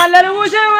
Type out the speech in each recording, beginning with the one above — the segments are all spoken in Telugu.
വല്ലരും ഉഷവ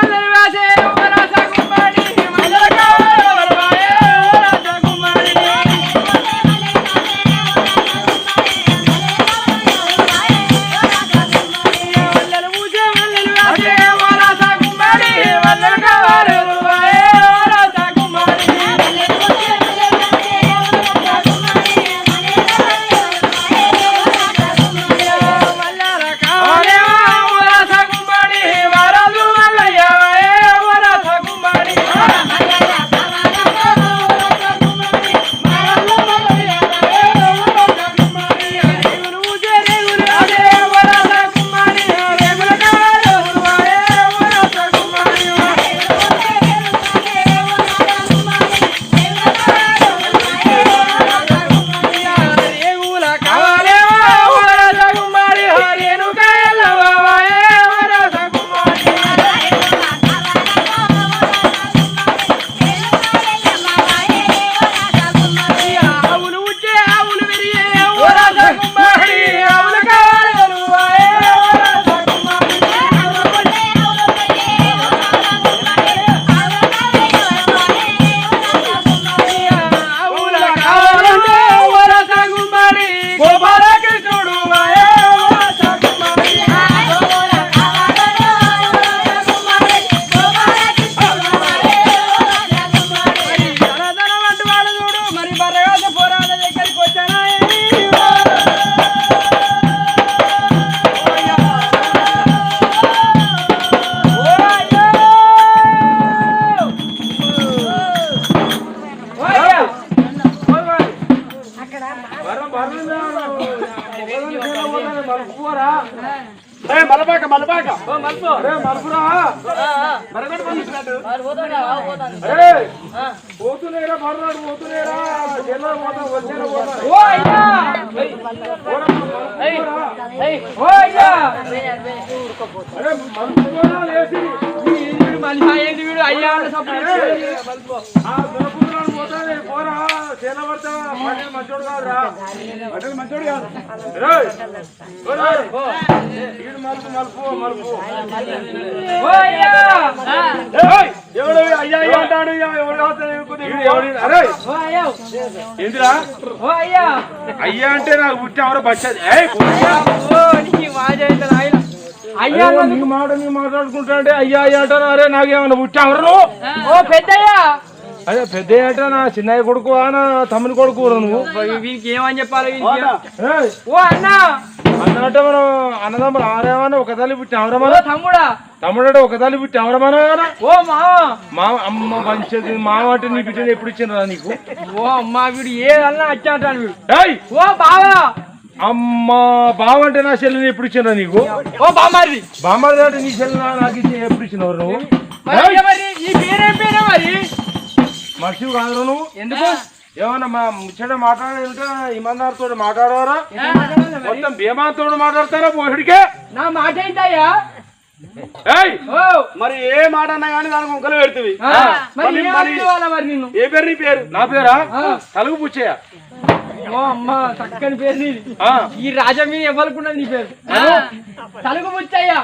మలపాక మలపాక మలుపురా పోతున్నాయిరా మర్రాడు పోతున్నాయిరా జైల్లో పోతా వచ్చేలా పోతా మలుపురా లేసి మంచోడు కాదురా. పటేల్ మంచోడు కాదు. ఈడు మలుపు మలుపు మలుపు. ఓ అయ్యా! ఎవడు? అయ్యా అయ్యా అంటాడు. ఓ అయ్యా! ఏందిరా? ఓ అయ్యా! అయ్యా అంటే నాకు పుట్టి ఎవరో బచ్చది అయ్యా నీ మాట నీ మాట్లాడుకుంటా అంటే అయ్యా అంటారు. అరే నాకేమన్నా పుట్టావరు నువ్వు ఓ పెద్దయ్యా. అదే పెద్ద అంటే నా చిన్నయ్య కొడుకు నా తమ్ముని కొడుకు నువ్వు. వీనికి ఏమని చెప్పాలి ఓ అన్న. అన్నట్టు మనం అన్నదమ్ములు ఆరేమన్నా ఒక తల్లి పుట్టి తమ్ముడా తమ్ముడు. అంటే ఒక తల్లి పుట్టి అవరమన్నా ఓ మామ మామ అమ్మ మంచిది మామ అంటే నీ బిడ్డను ఎప్పుడు ఇచ్చిండ్రా నీకు? ఓ అమ్మా వీడు ఏదన్నా వచ్చా అంటాడు వీడు. ఓ బావా. అమ్మ బావ అంటే నా చెల్లిని ఎప్పుడు ఇచ్చిండ్రా నీకు? ఓ బామ్మది అంటే నీ చెల్లి నాకు ఇచ్చి ఎప్పుడు ఇచ్చినవారు నువ్వు? మరి ఈ పేరేం పేరే మరి? కాదురా నువ్వు. ఎందుకు? ఏమన్నా మా ముచ్చట మాట్లాడాలంటే ఇమందార్తో మాట్లాడవారా? మొత్తం భీమాతో మాట్లాడతారా పోషడికే? నా మాట ఏంటయ్యా? మరి ఏ మాట అన్నా కానీ దానికి ముక్కలు పెడుతుంది. ఏ పేరు నీ పేరు? నా పేరా. తలుగు పుచ్చయ్య అమ్మ చక్కని పేరు. ఈ రాజా మీద ఇవ్వాలనుకున్నది నీ పేరు. తలుగు ముచ్చయ్యా.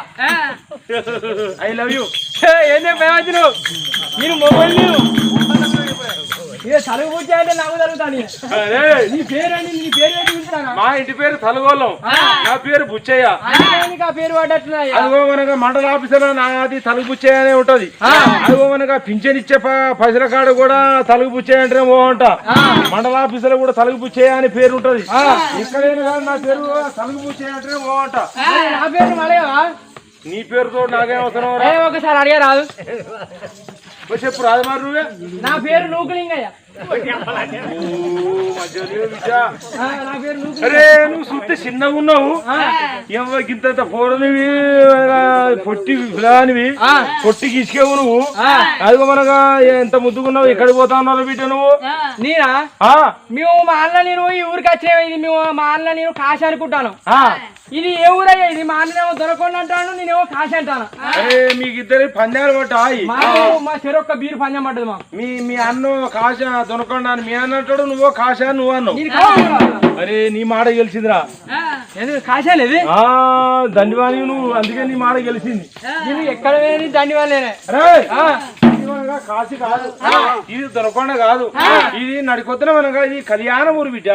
I love you. ఏందే ప్రయోజనం నేను మొబైల్ నేను ఇక తలుగు ముచ్చయ్య అంటే నాకు తరుగుతాను నీ పేరేంటి? నీ పేరు పిలుస్తానా మా ఇంటి పేరు తలుగోళ్ళం నా పేరు బుచ్చయ్య. ఆ. పేరు పడ్డట్టున్నాయ్యా అదిగో మనగా మండల ఆఫీసర్ నాది తలుగు బుచ్చయ్య అనే ఉంటది. అదిగో మనగా పింఛన్ ఇచ్చే పైసల కాడ కూడా తలుగు బుచ్చయ్య అంటే ఓంట మండల ఆఫీసర్ కూడా తలుగు బుచ్చయ్య అని పేరు ఉంటది. ఎక్కడైనా కానీ నా పేరు తలుగు బుచ్చయ్య అంటే మరి నా పేరు అడగవా నీ పేరుతో నాకేం అవసరం? ఏ ఒకసారి అడిగా రాదు చెప్పు రాదు మరి నువ్వే? నా పేరు నూకులింగయ్య. అరే నువ్వు చూస్తే చిన్నగా ఉన్నావు. ఏమో గింత ఫోరనివి పొట్టి ఆ. పొట్టి గీసుకేవు నువ్వు. ఆ. అదిగో మనగా ఎంత ముద్దుకున్నావు ఎక్కడికి పోతా ఉన్నావు బిడ్డ నువ్వు? నేనా? ఆ, మేము మా అన్న నేను ఈ ఊరికి వచ్చే ఇది మేము మా అన్న నేను కాశీ అనుకుంటాను. ఇది ఏ ఊరయ్యా ఇది? మా అన్నేమో దొరకండి అంటాను నేనేమో కాశీ అంటాను. అరే మీకు ఇద్దరి పందాలు పట్టాయి మా చెరొక్క బీరు పంజం పడ్డది మాకు. మీ మీ అన్న కాశ దొనకొండ అని మీ అన్న అంటాడు నువ్వు కాశ నువ్వు అన్నావు. అరే నీ మాట గెలిచిందిరా. ఎందుకు కాశా లేదు? ఆ దండివాణి నువ్వు అందుకే నీ మాట గెలిచింది. ఎక్కడ దండివానిగా కాశీ కాదు. ఇది దొనకొండ కాదు. ఇది నడికొద్దున మనగా ఇది కళ్యాణ ఊరు బిడ్డ.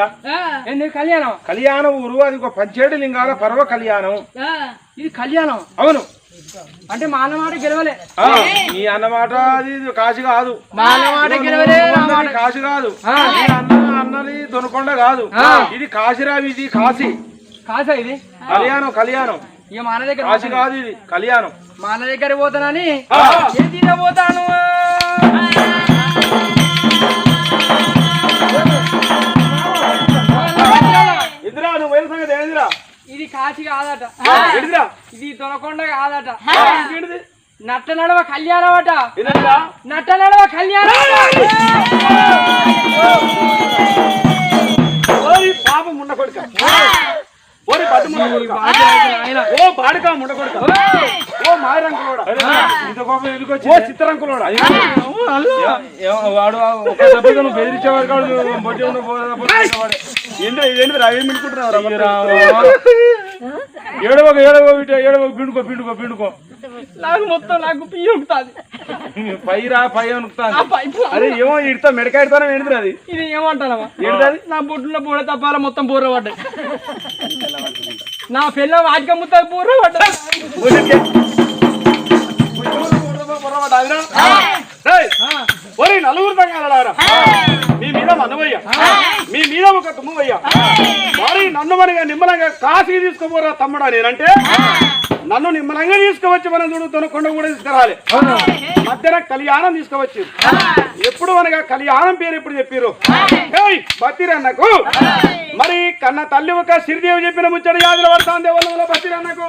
కళ్యాణం? కళ్యాణ ఊరు అది ఒక పంచేడు లింగాల పర్వ కళ్యాణం. ఇది కళ్యాణం. అవును. అంటే మా అన్న మాట గెలవలే. నీ అన్నమాట అది కాశీ కాదు. మా అన్న మాట గెలవలే కాశీ కాదు. అన్న అన్నది దొనకొండ కాదు. ఇది కాశీరావి ఇది కాశీ. కాశా ఇది? కళ్యాణం కళ్యాణం. ఇక మా అన్న దగ్గర కాశీ కాదు ఇది కళ్యాణం. మా అన్న దగ్గర పోతానని పోతాను? ఇందిరా నువ్వు పోయిన సంగతి ఏందిరా? ఇది కాశీ కాదట. ఇది దొనకొండ కాదట. నట్ట నడవ కళ్యాణం అట నట్ట నడవ కళ్యాణం పాపం ముండ కొడుక. ఓరి ఓ బాడుక ముండ కొడుక. ఓ మాయరంకులోడా. ఓ చిత్తరంకులోడా వాడు ఒక బెదిరించేవాడు కాదు బొట్టి ఉన్న పోయేవాడు ఏంటి ఏంటి రవి ఏడవక ఏడవ ఇటు ఏడవ పిండుకో పిండుకో పిండుకో. నాకు మొత్తం నాకు పియ్యి ఉంటుంది పైరా పై అనుకుతాను ఆ పైపు అరే ఏమో ఇడతా మెడకాయడతానే ఏంటిది అది. ఇది ఏమంటానమ్మా? ఏంటది? నా బొడ్డులో బూడ తప్పాల మొత్తం బూర పడ్డాయి. నా పిల్ల వాటిక ముత్త బూర పడ్డాయి. ఒరే నలుగురు తంగాలరా మీద మనవయ్య మీ మీద ఒక తుమ్మవయ్య. మరి నన్ను మనగా నిమ్మలంగా కాశీ తీసుకుపోరా తమ్ముడా నేనంటే? నన్ను నిమ్మలంగా తీసుకువచ్చి మనం చూడు కొండ కూడా తీసుకురాలి మధ్యన కళ్యాణం తీసుకువచ్చు. ఎప్పుడు మనగా కళ్యాణం పేరు ఎప్పుడు చెప్పారు బతిరన్నకు మరి కన్న తల్లి ఒక సిరిదేవి చెప్పిన ముచ్చట యాదుల పడతాందే వల్ల బతిరన్నకు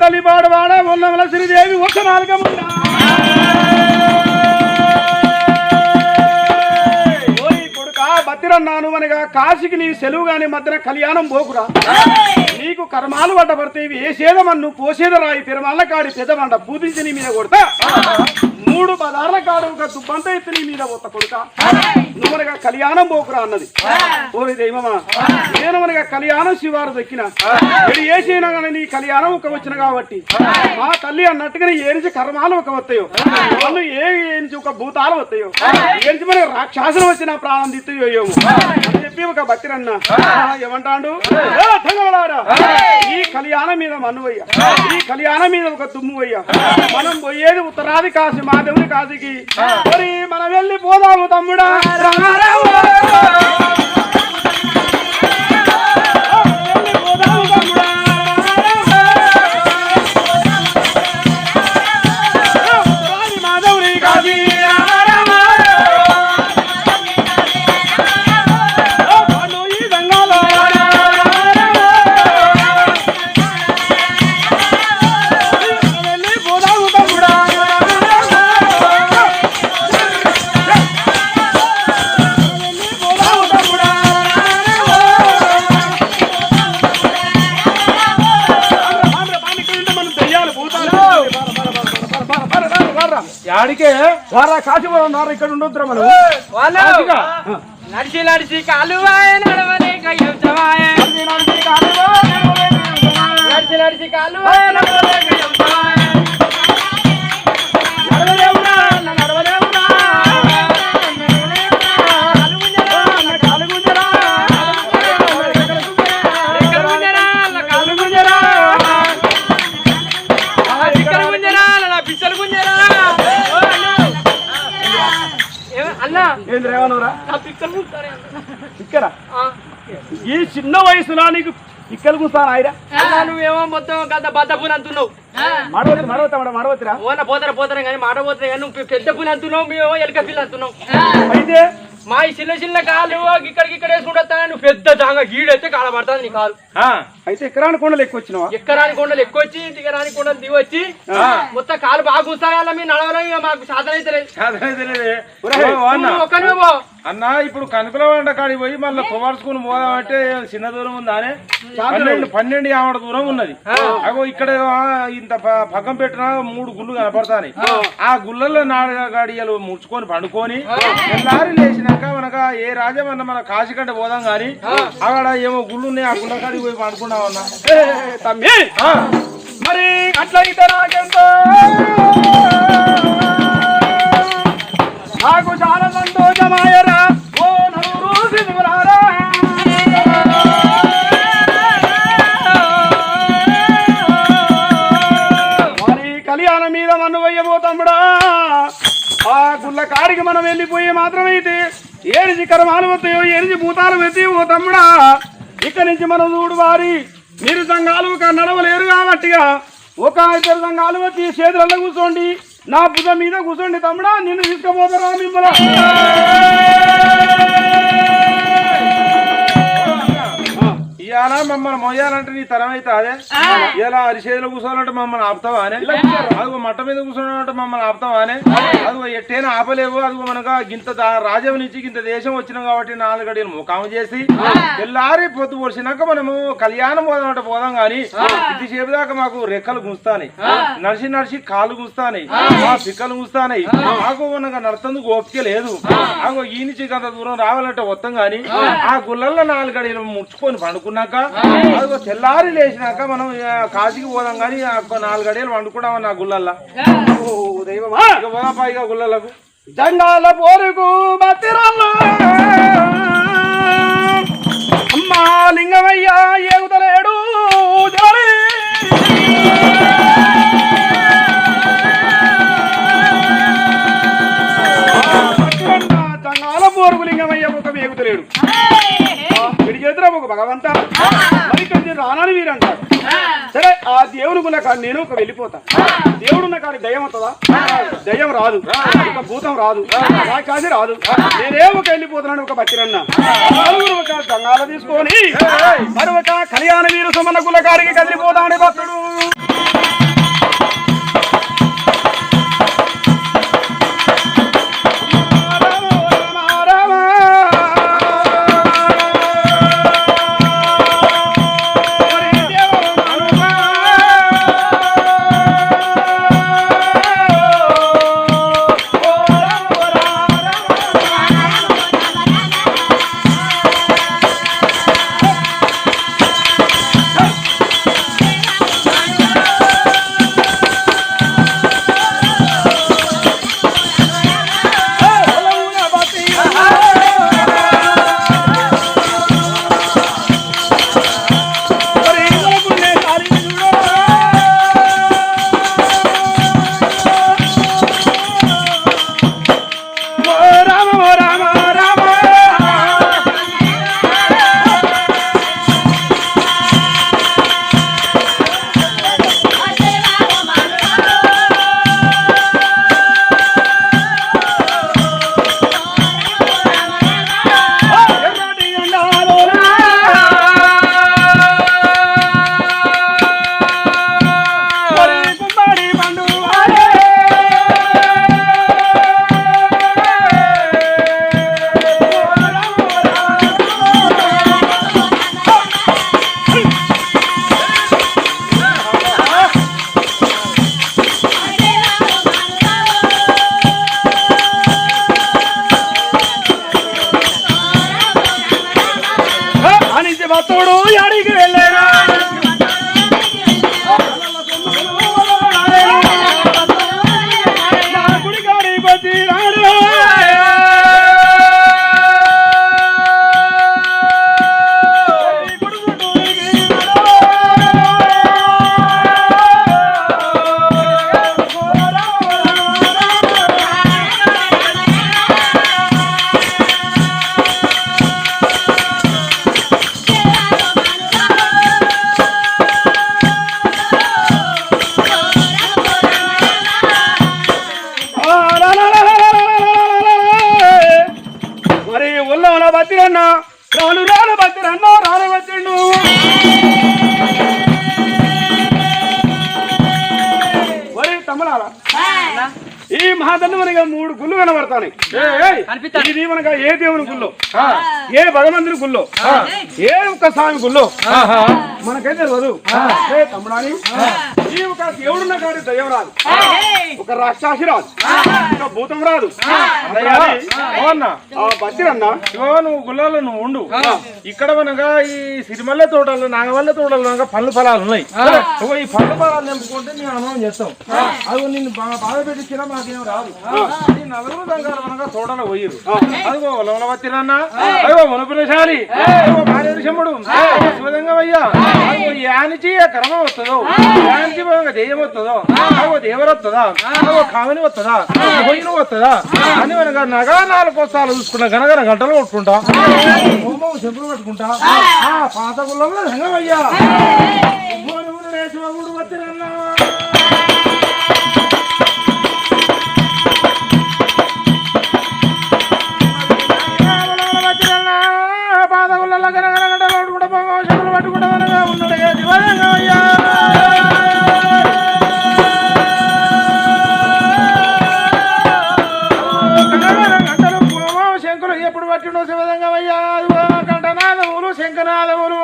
తల్లి పాడవాడ ఉన్నమల శ్రీదేవి ఒక్క నాలుగముండా బతిరన్నాను అనగా కాశీకి నీ సెలవు గాని మధ్యన కళ్యాణం పోకురా. నీకు కర్మాలు పడ్డపడితే ఇవి ఏ సేదమన్ను పోసేదరా రాయి పెరమాల కాడి పెద్దమంట పూజించి నీ మీద కొడతా. మూడు పదార్ల కాడు ఒక దుబ్బంత ఎత్తి నీ మీద పోత కొడుక. నువ్వనగా కళ్యాణం పోకురా అన్నది. ఓరి దైవమా. నేను కళ్యాణం శివారు దక్కిన. ఇది ఏ కానీ నీ కళ్యాణం ఒక వచ్చిన కాబట్టి మా తల్లి అన్నట్టుగా ఏరిచి కర్మాలు ఒక వస్తాయో వాళ్ళు ఏ ఏంచి ఒక భూతాలు వస్తాయో ఏంచి మన రాక్షసులు వచ్చిన ప్రాణం దిత్తయో అని చెప్పి ఒక భక్తిరన్న. ఏమంటాడు? ఈ కళ్యాణం మీద మనువయ్యా ఈ కళ్యాణం మీద ఒక దుమ్ము అయ్యా మనం పోయేది ఉత్తరాది కాశీ మాధవుని కాశీకి మరి మనం వెళ్ళి పోదాము తమ్ముడా యాడికే వారా కాశీపురం నారా ఇక్కడ ఉండొద్దురా మనం. వాళ్ళు? నడిచి నడిచి కాలువాయ యుద్ధమాయ నడిచి నడిచి కాలువాయ నడవలేక చిన్న వయసులో నీకు. ఇక్కలు కూస్తాను ఆయరా నువ్వేమో మొత్తం గత బద్ద పూలు అంటున్నావు మడవతి మడవతా మేడం మడవతిరా ఓన పోతారా పోతారా కానీ మాట పోతారా కానీ నువ్వు పెద్ద పూలు అంటున్నావు మేమేమో ఎలక పిల్ల అంటున్నావు. అయితే మా ఈ చిన్న చిన్న కాలు ఇక్కడికి ఇక్కడ వేసుకుంటా నువ్వు పెద్ద జాంగ గీడైతే కాల పడుతుంది నీ కాలు. అయితే ఎకరాని కొండలు ఎక్కువ వచ్చినావా ఎక్కరాని కొండలు ఎక్కువ వచ్చి దిగరాని కొండలు దిగి వచ్చి మొత్తం కాలు బాగా కూర్చోాల మీ నడవడం మాకు సాధన అయితే లేదు. అన్న. ఇప్పుడు కనుకల వంట కాడికి పోయి మళ్ళీ కుమార్చుకుని పోదామంటే చిన్న దూరం ఉందానే పన్నెండు పన్నెండు ఆవిడ దూరం ఉన్నది. అగో ఇక్కడ ఇంత పక్కన పెట్టిన మూడు గుళ్ళు కనపడతాయి ఆ. గుళ్ళల్లో నాలుగు గాడియలు ముడుచుకొని పండుకొని లేచినాక మనక ఏ రాజమన్న మన కాశీకంట పోదాం గాని అక్కడ ఏమో గుళ్ళు ఉన్నాయి ఆ గుళ్ళ కాడికి పోయి పండుకున్నామన్నా ఏ, తమ్మి. మరి అట్లయితే నాకెంతో? నాకు చాలా సంతోషమాయరా ఓ నలుగురు మరి కళ్యాణం మీద మన్ను వెయ్యబోతమ్ముడా ఆ గుళ్ళ కాడికి మనం వెళ్ళిపోయి మాత్రమైతే ఏడిచి కర్మాలు వస్తాయో ఏడిచి భూతాలు వెతి ఓ తమ్ముడా ఇక్కడి నుంచి మనం చూడు వారి. మీరు సంఘాలు ఒక నడవలేరు కాబట్టిగా ఒక ఇద్దరు సంఘాలు వచ్చి చేతులలో కూర్చోండి. నా భుజం మీద కూర్చోండి తమ్ముడా నిన్ను తీసుకుపోతారా మిమ్మల్ని? ఇవాళ మమ్మల్ని మొయ్యాలంటే నీ తరం అయితే అదే ఇలా అరిచేతిలో కూర్చోవాలంటే మమ్మల్ని ఆపుతావా అనే అదిగో మట్ట మీద కూర్చోవాలంటే మమ్మల్ని ఆపుతావా అనే అదిగో ఎట్టేనా ఆపలేవు. అదిగో మనక గింత రాజ్యం నుంచి గింత దేశం వచ్చినాం కాబట్టి నాలుగు గడియలు ముఖాము చేసి తెల్లారి పొద్దు పొడిచినాక మనము కళ్యాణం పోదామంటే పోదాం గాని ఇంతసేపు దాకా మాకు రెక్కలు గుంస్తాయి నడిచి నడిచి కాళ్ళు గుంస్తాయి మా పిక్కలు గుంస్తాయి మాకు మనకు నడుతందుకు ఓపిక లేదు. అగో ఈ నుంచి గంత దూరం రావాలంటే వస్తాం గాని ఆ. గుళ్ళల్లో నాలుగు గడియలు ముడుచుకొని పండుకున్నాక అదిగో తెల్లారి లేచినాక మనం కాశీకి పోదాం గాని ఆ ఒక్క నాలుగు గడియలు వండుకున్నామని ఆ గుళ్ళల్లో. ఓ దైవమా ఇక పోదాం పైగా గుళ్ళలకు. జంగాల పోరుకు బతిరల్లు. అమ్మా! భగవంత. మరి కొంచెం రానని వీరంటారు. సరే ఆ దేవుని గుల కాదు నేను ఒక వెళ్ళిపోతా. దేవుడున్న కాని దయ్యం వస్తుందా దయ్యం రాదు. ఒక భూతం రాదు. నాకు కాసి రాదు. నేనే ఒక వెళ్ళిపోతున్నాను ఒక బచ్చిరన్న ఒక గంగాల తీసుకొని మరి ఒక కళ్యాణ వీరు సుమన్న గుల కారికి కదిలిపోతామని భక్తుడు. ఏ దేవుని గుళ్ళో? ఏ భగవంతుని గుళ్ళో? ఏ ఒక్క స్వామి గుళ్ళో? మనకైతే తెలియదు తమ్ముడాని? ఈ ఒక దేవుడున్న కాడి దయ్యం రాదు ఒక రాక్షసి రాదు ఒక భూతం రాదు. బతిరన్న నువ్వు గుళ్ళలో నువ్వు ఉండు. ఇక్కడ మనగా ఈ సిరిమల్లె తోటలు నాగవల్ల తోటలు పళ్ళు ఫలాలు ఉన్నాయి. ఈ పళ్ళు ఫలాలు నింపుకుంటే మేము అనుభవం చేస్తాం అది నిన్ను బాధ పెట్టించినా మాకేం రాదు. నలుగురు దంగాలు అనగా తోటలో పోయిరు అదిగో ఉలవలవత్తిరన్న అదిగో మునపినశాలి అదిగో శివదంగం అయ్యా యానిచి కర్మ వస్తుందో యానిచి పోగా దెయ్యం వస్తుందో అదిగో దేవర వస్తుందా అదిగో కామని వస్తుందా పోయిన వస్తుందా? అని మనగా నగా నాలుగు వస్తాలు చూసుకుంటా గనగన గంటలు కొట్టుకుంటా. హోమం చెంపులు పెట్టుకుంటా ఆ. పాత గుళ్ళంలో సంగమయ్యా ఎప్పుడు విధంగా అయ్యా కంఠనాదములు శంఖనాదములు.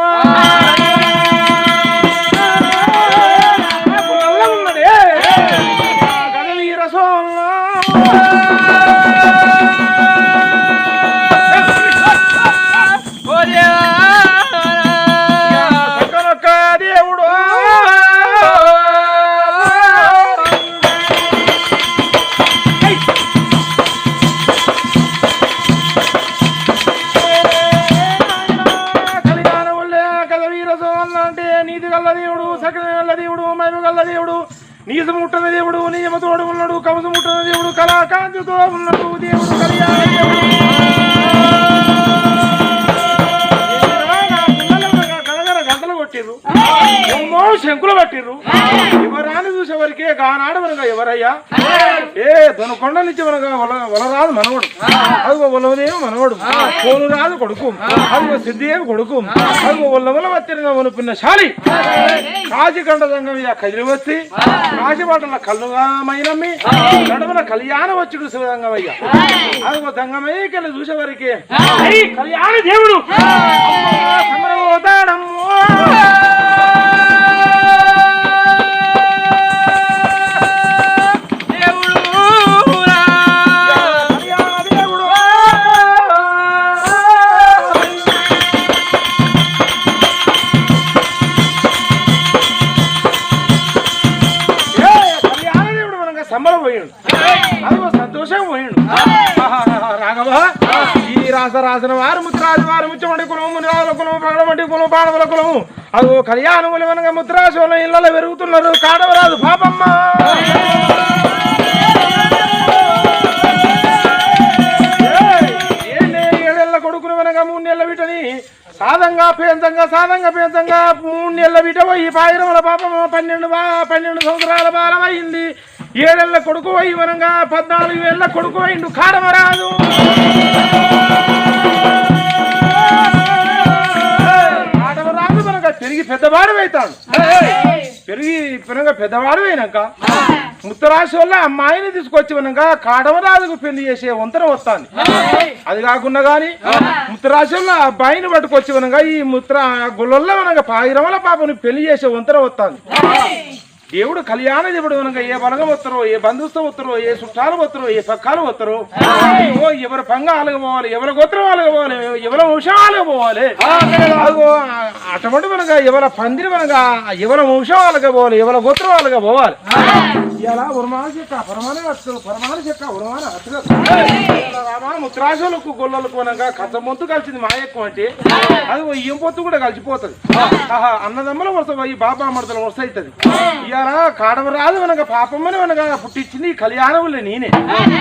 దేవుడు మైమగల్ల దేవుడు నీసు ముట్టన దేవుడు నియమతోడు ఉన్నాడు కవసు ముట్టన దేవుడు కళాకాంతితో ఉన్నాడు దేవుడు కళ్యాణ దేవుడు గంటలు కొట్టిర్రు ఏమో శంకులు పట్టిర్రు ఎవరాని చూసేవరకే గానాడు మనగా ఎవరయ్యా? ఏ దొనకొండ నుంచి మనగా వల వలరాదు మనవడు. అదిగో వలవదేవి మనవడు. కోను రాదు కొడుకు. అదిగో సిద్ధిదేవి కొడుకు. అదిగో వల్లవల వచ్చిన వనుకున్న శాలి. కాశీకండ సంఘం ఇక కదిలి వచ్చి కాశీ బాటల కళ్ళుగా మైనమ్మి నడుమల కళ్యాణ వచ్చుడు శివదంగమయ్య. అదిగో దంగమయ్యకెళ్ళి చూసేవరకే. ఐ కళ్యాణ దేవుడు. ఈ రాసిన వారు ముత్రాజు వారు ముచ్చమండి కులము మునిరాజుల కులము పగడమంటి కులము పాడవల కులము. అదిగో కళ్యాణములు వెనక ముత్రాశుల ఇళ్ళలో పెరుగుతున్నారు కాడవరాదు పాపమ్మ. ఏయ్, ఏందే ఏడేళ్ళ వెనక మూడు నెలల వీటని? సాధంగా పేంచంగా సాధంగా పేదంగా మూడు నెలల వీట పోయి పాయిరముల పాపం పన్నెండు బా పన్నెండు సంవత్సరాల బాలమైంది. ఏడేళ్ళ కొడుకు పోయి వనంగా పద్నాలుగు ఏళ్ళ కొడుకు అయిండు. కాడమరాదు. కాడమరాదు మనక పెరిగి పెద్దవాడు అవుతాడు పెరిగి పెరగ పెద్దవాడు అయినాక ముత్తరాశి వల్ల అమ్మాయిని తీసుకొచ్చి మనగా కాడమరాజుకు పెళ్ళి చేసే వంతన వస్తాను అది కాకుండా గాని ముత్తరాశి వల్ల అబ్బాయిని పట్టుకొచ్చి మనగా ఈ ముత్ర గుళ్ళల్లో మనగా పాయిరమల పాపని పెళ్ళి చేసే వంతన వస్తాను దేవుడు కళ్యాణ దేవుడు కనుక ఏ బలగం వస్తారో ఏ బంధుత్వం వస్తారో ఏ చుట్టాలు వస్తారో ఏ పక్కాలు వస్తారో ఓ ఎవరి పంగ అలగపోవాలి ఎవరి గోత్రం అలగపోవాలి ఎవరి వంశం అలగపోవాలి అటువంటి మనగా ఎవరి పందిరి మనగా ఎవరి వంశం అలగపోవాలి ఎవరి గోత్రం అలగపోవాలి ఇలా ఉరమాన చెక్క పరమాన హత్తులు పరమాన చెక్క ఉరమాన హత్తులు రామా ముత్రాశులకు గొల్లలకు అనగా కథ మొత్తు కలిసింది మా ఎక్కువ అంటే అది ఓ పొత్తు కూడా కలిసిపోతుంది. ఆహా అన్నదమ్ముల వరుస ఈ బాబా మడతల వరుస అవుతుంది. ఇవాళ కాడవరాదు వెనక పాపమ్మని వెనక పుట్టించింది ఈ కళ్యాణములే నేనే.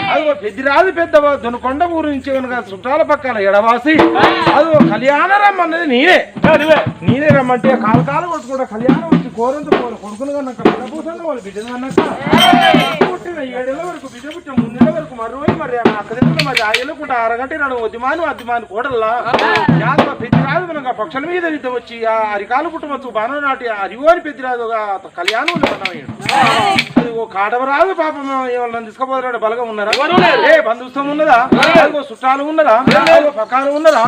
అది ఓ పెద్దిరాదు పెద్ద దొనకొండ ఊరు నుంచి వెనక చుట్టాల పక్కన ఎడవాసి అది ఓ కళ్యాణ రమ్మన్నది నేనే. నేనే రమ్మంటే కాలు కాలు కొట్టుకుంటా కళ్యాణం వచ్చి కోరంత కోరు కొడుకును కన్నాక బిడ్డపూసన్న వాళ్ళు బిడ్డను కన్నాక ఏడేళ్ళ వరకు పుట్టిన మూడేళ్ళ వరకు మరి రోజు మరి ఆ అక్కడెక్కడ మరి ఆ ఎల్లుకుంటా అరగంట నడు ఉద్యమాను అద్యమాను కూడల్లా యాదవ పెద్దిరాదు మనకు ఆ పక్షుల మీద యుద్ధం వచ్చి ఆ అరికాలు పుట్టవచ్చు బాణం నాటి అరివోని పెద్దిరాదు కళ్యాణం అది ఓ కాటవ రాదు పాపం ఎవరైనా తీసుకుపోతాడు బలగం ఉన్నారా. ఏ బంధుత్వం ఉన్నదా? చుట్టాలు ఉన్నదా? పక్కాలు ఉన్నదా?